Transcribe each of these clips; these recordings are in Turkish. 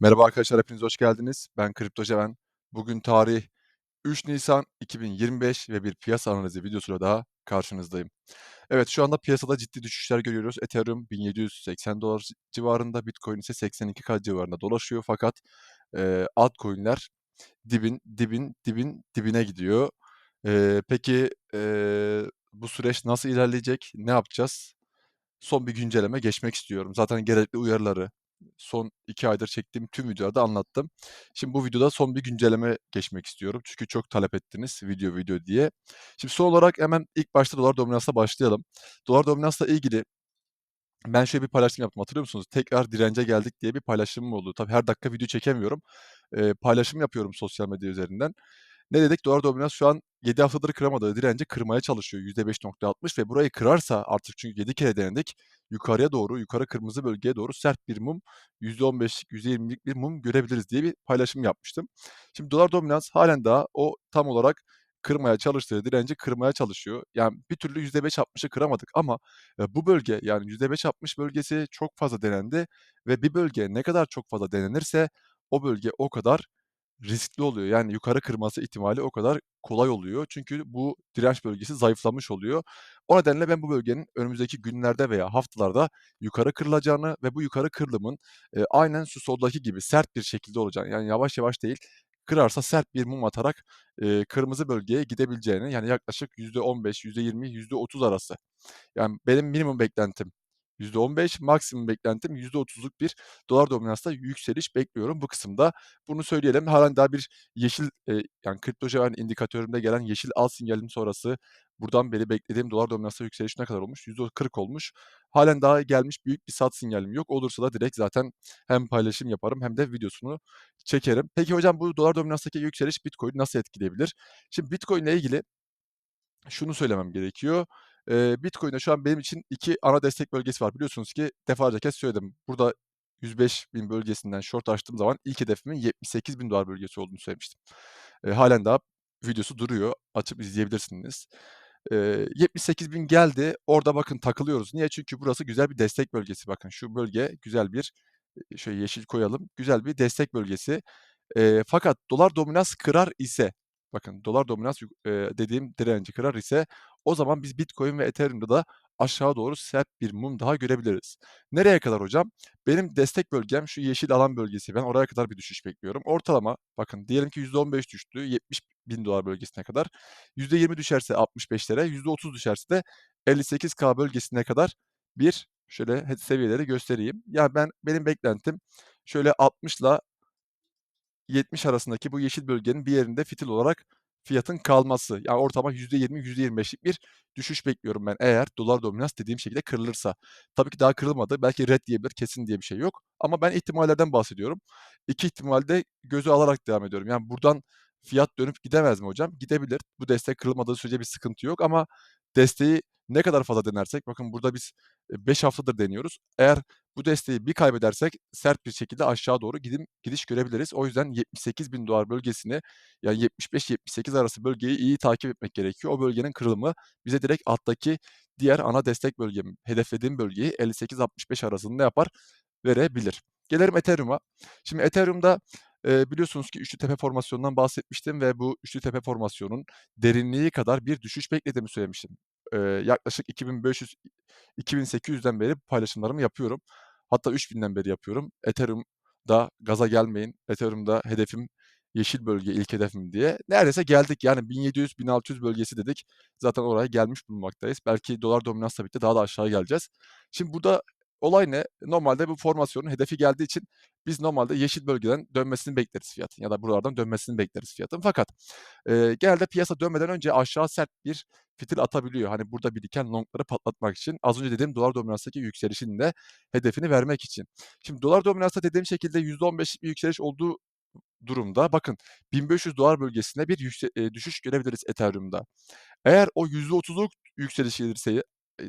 Merhaba arkadaşlar, hepiniz hoş geldiniz. Ben Kripto Ceven. Bugün tarih 3 Nisan 2025 ve bir piyasa analizi videosuyla daha karşınızdayım. Evet, şu anda piyasada ciddi düşüşler görüyoruz. Ethereum 1780 dolar civarında, Bitcoin ise 82K civarında dolaşıyor. Fakat eee altcoin'ler dibin, dibin, dibin, dibine gidiyor. Eee, peki eee, bu süreç nasıl ilerleyecek? Ne yapacağız? Son bir güncelleme geçmek istiyorum. Zaten gerekli uyarıları son 2 aydır çektiğim tüm videolarda anlattım. Şimdi bu videoda son bir güncelleme geçmek istiyorum. Çünkü çok talep ettiniz video video diye. Şimdi son olarak hemen ilk başta dolar dominansla başlayalım. Dolar dominansla ilgili ben şöyle bir paylaşım yaptım hatırlıyor musunuz? Tekrar dirence geldik diye bir paylaşımım oldu. Tabii her dakika video çekemiyorum. Eee, paylaşım yapıyorum sosyal medya üzerinden. Ne dedik? Dolar dominans şu an 7 haftadır kıramadığı direnci kırmaya çalışıyor %5.60 ve burayı kırarsa artık çünkü 7 kere denedik. Yukarıya doğru, yukarı kırmızı bölgeye doğru sert bir mum, %15'lik, %20'lik bir mum görebiliriz diye bir paylaşım yapmıştım. Şimdi dolar dominans halen daha o tam olarak kırmaya çalıştığı direnci kırmaya çalışıyor. Yani bir türlü %5.60'ı kıramadık ama e, bu bölge yani %5.60 bölgesi çok fazla denendi ve bir bölge ne kadar çok fazla denenirse o bölge o kadar riskli oluyor. Yani yukarı kırması ihtimali o kadar kolay oluyor. Çünkü bu direnç bölgesi zayıflamış oluyor. O nedenle ben bu bölgenin önümüzdeki günlerde veya haftalarda yukarı kırılacağını ve bu yukarı kırılımın eee, aynen şu soldaki gibi sert bir şekilde olacağını, yani yavaş yavaş değil, kırarsa sert bir mum atarak eee, kırmızı bölgeye gidebileceğini, yani yaklaşık %15, %20, %30 arası yani benim minimum beklentim %15, maksimum beklentim %30'luk bir dolar dominansla yükseliş bekliyorum bu kısımda. Bunu söyleyelim. Hâlen daha bir yeşil, eee, yani kriptojeven indikatörümde gelen yeşil al sinyalinin sonrası buradan beri beklediğim dolar dominansla yükseliş ne kadar olmuş? %40 olmuş. Hâlen daha gelmiş büyük bir sat sinyalim yok. Olursa da direkt zaten hem paylaşım yaparım hem de videosunu çekerim. Peki hocam bu dolar dominanstaki yükseliş Bitcoin'i nasıl etkileyebilir? Şimdi Bitcoin ile ilgili şunu söylemem gerekiyor. Eee, Bitcoin'de şu an benim için 2 ana destek bölgesi var. Biliyorsunuz ki defalarca kez söyledim. Burada 105.000 bölgesinden short açtığım zaman ilk hedefimin $78.000 bölgesi olduğunu söylemiştim. Eee, hâlen daha videosu duruyor. Açıp izleyebilirsiniz. Eee, 78.000 geldi. Orada bakın takılıyoruz. Niye? Çünkü burası güzel bir destek bölgesi. Bakın şu bölge güzel bir, şöyle yeşil koyalım, güzel bir destek bölgesi. Eee, fakat dolar dominans kırar ise, bakın dolar dominans eee, dediğim direnci kırar ise o zaman biz Bitcoin ve Ethereum'da da aşağı doğru sert bir mum daha görebiliriz. Nereye kadar hocam? Benim destek bölgem şu yeşil alan bölgesi. Ben oraya kadar bir düşüş bekliyorum. Ortalama bakın diyelim ki %15 düştü $70.000 bölgesine kadar. %20 düşerse 65'lere, %30 düşerse de 58K bölgesine kadar bir şöyle seviyeleri göstereyim. Ya ben benim beklentim şöyle 60'la 70 arasındaki bu yeşil bölgenin bir yerinde fitil olarak fiyatın kalması. Yani ortalama %20, %25'lik bir düşüş bekliyorum ben eğer dolar dominans dediğim şekilde kırılırsa. Tabii ki daha kırılmadı. Belki ret diyebilir, kesin diye bir şey yok ama ben ihtimallerden bahsediyorum. 2 ihtimali de göze alarak devam ediyorum. Yani buradan fiyat dönüp gidemez mi hocam? Gidebilir. Bu destek kırılmadığı sürece bir sıkıntı yok ama desteği ne kadar fazla denersek, bakın burada biz, eee, 5 haftadır deniyoruz. Eğer bu desteği bir kaybedersek sert bir şekilde aşağı doğru gidim gidiş görebiliriz. O yüzden $78.000 bölgesini, yani 75-78 arası bölgeyi iyi takip etmek gerekiyor. O bölgenin kırılımı bize direkt alttaki diğer ana destek bölgemi, hedeflediğim bölgeyi 58-65 arasında yapar? Verebilir. Gelelim Ethereum'a. Şimdi Ethereum'da, eee, biliyorsunuz ki üçlü tepe formasyonundan bahsetmiştim ve bu üçlü tepe formasyonun derinliği kadar bir düşüş beklediğimi söylemiştim. Eee, yaklaşık 2500 2800'den beri paylaşımlarımı yapıyorum. Hatta 3000'den beri yapıyorum. Ethereum'da gaza gelmeyin, Ethereum'da hedefim yeşil bölge, ilk hedefim diye. Neredeyse geldik yani 1700-1600 bölgesi dedik. Zaten oraya gelmiş bulunmaktayız. Belki dolar dominansla birlikte daha da aşağı geleceğiz. Şimdi burada olay ne? Normalde bu formasyonun hedefi geldiği için biz normalde yeşil bölgeden dönmesini bekleriz fiyatın ya da buralardan dönmesini bekleriz fiyatın. Fakat, eee, genelde piyasa dönmeden önce aşağı sert bir fitil atabiliyor. Hani burada biriken long'ları patlatmak için. Az önce dediğim dolar dominanstaki yükselişin de hedefini vermek için. Şimdi dolar dominansta dediğim şekilde %15'lik bir yükseliş olduğu durumda bakın $1.500 bölgesinde bir yükse düşüş görebiliriz Ethereum'da. Eğer o %30'luk yükseliş gelirse,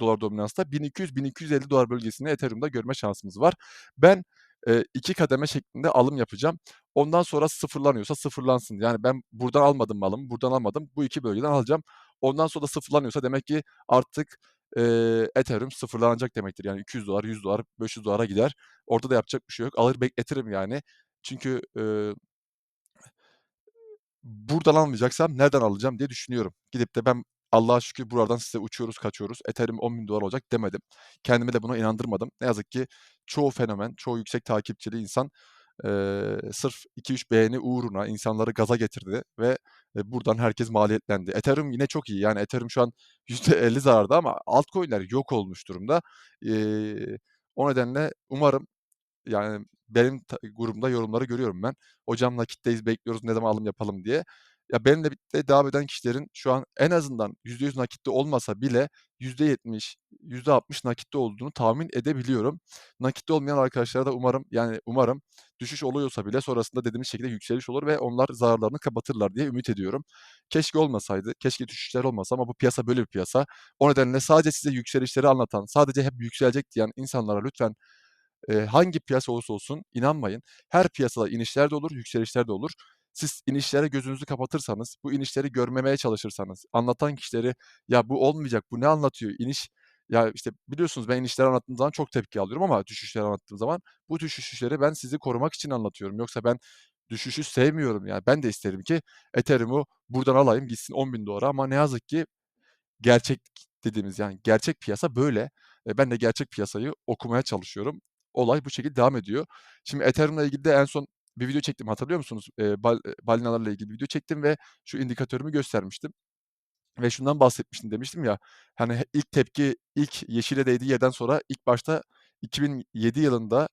dolar dominansta $1200-1250 bölgesini Ethereum'da görme şansımız var. Ben, eee, 2 kademe şeklinde alım yapacağım. Ondan sonra sıfırlanıyorsa sıfırlansın. Yani ben buradan almadım malımı, buradan almadım. Bu 2 bölgeden alacağım. Ondan sonra sıfırlanıyorsa demek ki artık, eee, Ethereum sıfırlanacak demektir. Yani $200, $100, $500'a gider. Orada da yapacak bir şey yok. Alır bekletirim yani. Çünkü, eee buradan almayacaksam nereden alacağım diye düşünüyorum. Gidip de ben Allah'a şükür buralardan size uçuyoruz, kaçıyoruz, Ethereum $10.000 olacak demedim. Kendimi de buna inandırmadım. Ne yazık ki çoğu fenomen, çoğu yüksek takipçili insan, eee, sırf 2-3 beğeni uğruna insanları gaza getirdi ve, eee, buradan herkes maliyetlendi. Ethereum yine çok iyi. Yani Ethereum şu an %50 zararda ama altcoin'ler yok olmuş durumda. Eee, o nedenle umarım yani benim grubumda yorumları görüyorum ben. "Hocam nakitteyiz, bekliyoruz, ne zaman alım yapalım?" diye. Ya benimle birlikte devam eden kişilerin şu an en azından %100 nakitte olmasa bile %70, %60 nakitte olduğunu tahmin edebiliyorum. Nakitte olmayan arkadaşlara da umarım, yani umarım düşüş oluyorsa bile sonrasında dediğimiz şekilde yükseliş olur ve onlar zararlarını kapatırlar diye ümit ediyorum. Keşke olmasaydı, keşke düşüşler olmasa ama bu piyasa böyle bir piyasa. O nedenle sadece size yükselişleri anlatan, sadece hep yükselecek diyen insanlara lütfen, eee, hangi piyasa olursa olsun inanmayın. Her piyasada inişler de olur, yükselişler de olur. Siz inişlere gözünüzü kapatırsanız, bu inişleri görmemeye çalışırsanız, anlatan kişileri "Ya bu olmayacak, bu ne anlatıyor, iniş" Ya, işte, biliyorsunuz ben inişleri anlattığım zaman çok tepki alıyorum ama düşüşleri anlattığım zaman bu düşüşleri ben sizi korumak için anlatıyorum. Yoksa ben düşüşü sevmiyorum yani. Ben de isterim ki Ethereum'u buradan alayım gitsin $10.000'a ama ne yazık ki gerçek dediğimiz, yani gerçek piyasa böyle. Eee, ben de gerçek piyasayı okumaya çalışıyorum. Olay bu şekilde devam ediyor. Şimdi Ethereum'la ilgili de en son bir video çektim hatırlıyor musunuz? Eee, bal balinalarla ilgili video çektim ve şu indikatörümü göstermiştim ve şundan bahsetmiştim. Demiştim ya, hani, ilk tepki, ilk yeşile değdiği yerden sonra ilk başta 2007 yılında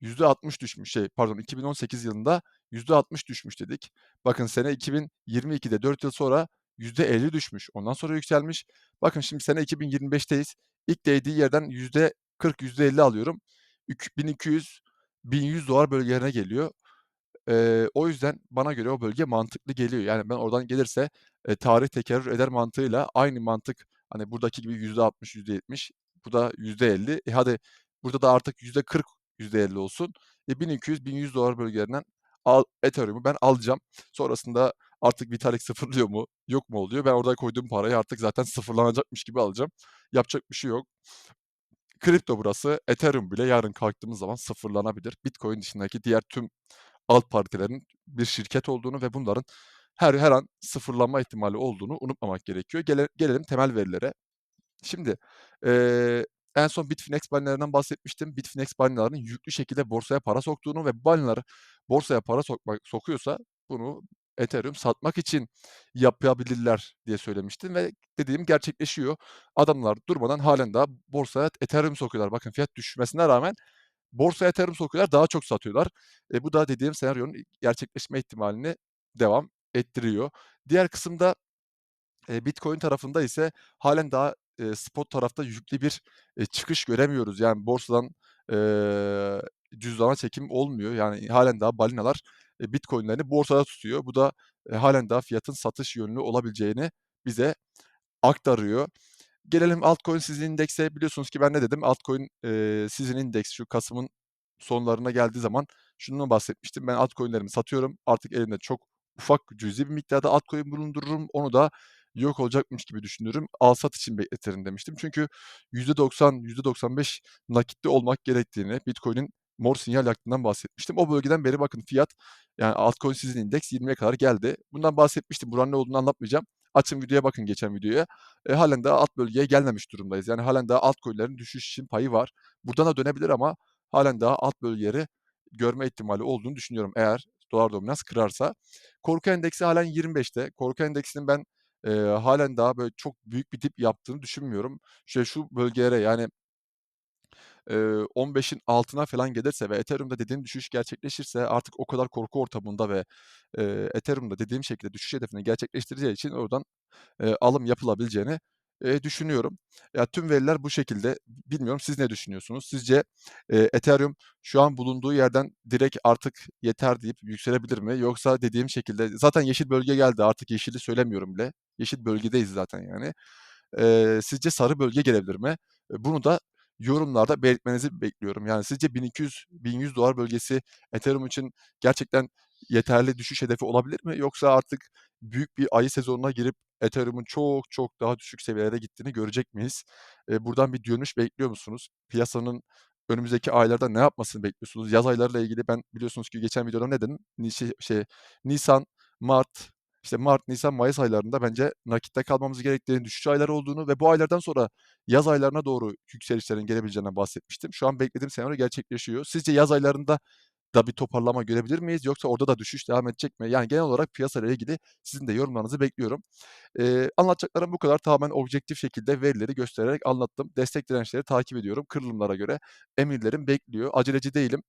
%60 düşmüş, şey, pardon 2018 yılında %60 düşmüş dedik. Bakın sene 2022'de 4 yıl sonra %50 düşmüş. Ondan sonra yükselmiş. Bakın şimdi sene 2025'teyiz. İlk değdiği yerden %40, %50 alıyorum. Ük $1200-$1100 bölgelerine geliyor. Eee, o yüzden bana göre o bölge mantıklı geliyor. Yani ben oradan gelirse, eee, tarih tekerrür eder mantığıyla aynı mantık, hani, buradaki gibi %60, %70, bu da %50. E, hadi burada da artık %40, %50 olsun. E, $1200-$1100 bölgelerinden al Ethereum'u ben alacağım. Sonrasında artık Vitalik sıfırlıyor mu, yok mu oluyor. Ben oraya koyduğum parayı artık zaten sıfırlanacakmış gibi alacağım. Yapacak bir şey yok. Kripto burası. Ethereum bile yarın kalktığımız zaman sıfırlanabilir. Bitcoin dışındaki diğer tüm alt partilerin bir şirket olduğunu ve bunların her her an sıfırlanma ihtimali olduğunu unutmamak gerekiyor. Gele gelelim temel verilere. Şimdi, eee, en son Bitfinex balinalarından bahsetmiştim. Bitfinex balinalarının yüklü şekilde borsaya para soktuğunu ve bu balinalar borsaya para sokmak sokuyorsa bunu Ethereum satmak için yapabilirler diye söylemiştim ve dediğim gerçekleşiyor. Adamlar durmadan hâlen daha borsaya Ethereum sokuyorlar. Bakın fiyat düşmesine rağmen borsaya Ethereum sokuyorlar, daha çok satıyorlar. E, bu da dediğim senaryonun gerçekleşme ihtimalini devam ettiriyor. Diğer kısımda, eee, Bitcoin tarafında ise hâlen daha, eee, spot tarafta yüklü bir, eee, çıkış göremiyoruz. Yani borsadan, eee, cüzdana çekim olmuyor. Yani hâlen daha balinalar, eee, Bitcoin'lerini borsada tutuyor. Bu da, eee, hâlen daha fiyatın satış yönlü olabileceğini bize aktarıyor. Gelelim altcoin season indeks'e. Biliyorsunuz ki ben ne dedim? Altcoin, eee, season index şu kasımın sonlarına geldiği zaman şundan bahsetmiştim. Ben altcoin'lerimi satıyorum. Artık elimde çok ufak cüzi bir miktarda altcoin bulundururum. Onu da yok olacakmış gibi düşünürüm. Al-sat için bekletirim demiştim. Çünkü %90, %95 nakitli olmak gerektiğini, Bitcoin'in mor sinyal yaktığından bahsetmiştim. O bölgeden beri bakın fiyat, yani altcoin season index 20'ye kadar geldi. Bundan bahsetmiştim. Buranın ne olduğunu anlatmayacağım. Açın videoya bakın geçen videoya. Eee, hâlen daha alt bölgeye gelmemiş durumdayız. Yani hâlen daha altcoin'lerin düşüş için payı var. Buradan da dönebilir ama hâlen daha alt bölgeleri görme ihtimali olduğunu düşünüyorum eğer dolar dominans kırarsa. Korku endeksi hâlen 25'te. Korku endeksinin ben, eee, hâlen daha böyle çok büyük bir dip yaptığını düşünmüyorum. İşte şu bölgelere yani 15'in altına falan gelirse ve Ethereum'da dediğim düşüş gerçekleşirse artık o kadar korku ortamında ve, Ethereum'da dediğim şekilde düşüş hedefini gerçekleştireceği için oradan, alım yapılabileceğini, eee, düşünüyorum. Ya, tüm veriler bu şekilde. Bilmiyorum siz ne düşünüyorsunuz? Sizce, eee, Ethereum şu an bulunduğu yerden direkt artık yeter deyip yükselebilir mi? Yoksa dediğim şekilde zaten yeşil bölge geldi. Artık yeşili söylemiyorum bile. Yeşil bölgedeyiz zaten yani. Eee, sizce sarı bölge gelebilir mi? Eee, bunu da yorumlarda belirtmenizi bekliyorum. Yani sizce $1200-$1100 bölgesi Ethereum için gerçekten yeterli düşüş hedefi olabilir mi? Yoksa artık büyük bir ayı sezonuna girip Ethereum'un çok çok daha düşük seviyelere gittiğini görecek miyiz? Eee, buradan bir dönüş bekliyor musunuz? Piyasanın önümüzdeki aylarda ne yapmasını bekliyorsunuz? Yaz aylarıyla ilgili ben biliyorsunuz ki geçen videoda ne dedim? Ni şe şey, nisan, mart, işte, mart, nisan, mayıs aylarında bence nakitte kalmamız gerektiğini, düşüş ayları olduğunu ve bu aylardan sonra yaz aylarına doğru yükselişlerin gelebileceğinden bahsetmiştim. Şu an beklediğim senaryo gerçekleşiyor. Sizce yaz aylarında da bir toparlama görebilir miyiz yoksa orada da düşüş devam edecek mi? Yani genel olarak piyasayla ilgili sizin de yorumlarınızı bekliyorum. Eee, anlatacaklarım bu kadar. Tamamen objektif şekilde verileri göstererek anlattım. Destek dirençleri takip ediyorum. Kırılımlara göre emirlerim bekliyor. Aceleci değilim.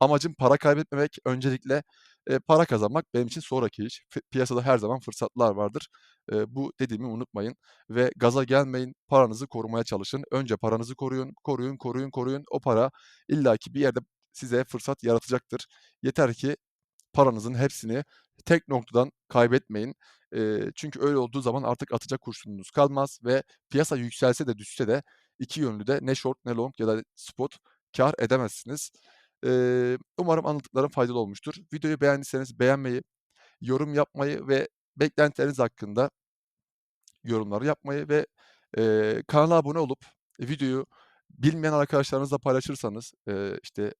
Amacım para kaybetmemek. Öncelikle, eee, para kazanmak benim için sonraki iş. Fi piyasada her zaman fırsatlar vardır. Eee, bu dediğimi unutmayın ve gaza gelmeyin. Paranızı korumaya çalışın. Önce paranızı koruyun, koruyun, koruyun, koruyun. O para illaki bir yerde size fırsat yaratacaktır. Yeter ki paranızın hepsini tek noktadan kaybetmeyin. Eee, çünkü öyle olduğu zaman artık atacak kurşununuz kalmaz ve piyasa yükselse de düşse de iki yönlü de ne short ne long ya da spot kâr edemezsiniz. Umarım anlattıklarım faydalı olmuştur. Videoyu beğendiyseniz beğenmeyi, yorum yapmayı ve beklentileriniz hakkında yorumlar yapmayı ve, eee, kanala abone olup videoyu bilmeyen arkadaşlarınızla paylaşırsanız, eee, işte,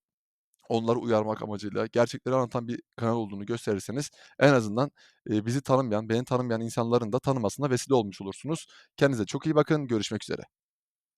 onları uyarmak amacıyla gerçekleri anlatan bir kanal olduğunu gösterirseniz en azından, eee, bizi tanımayan, beni tanımayan insanların da tanımasına vesile olmuş olursunuz. Kendinize çok iyi bakın. Görüşmek üzere.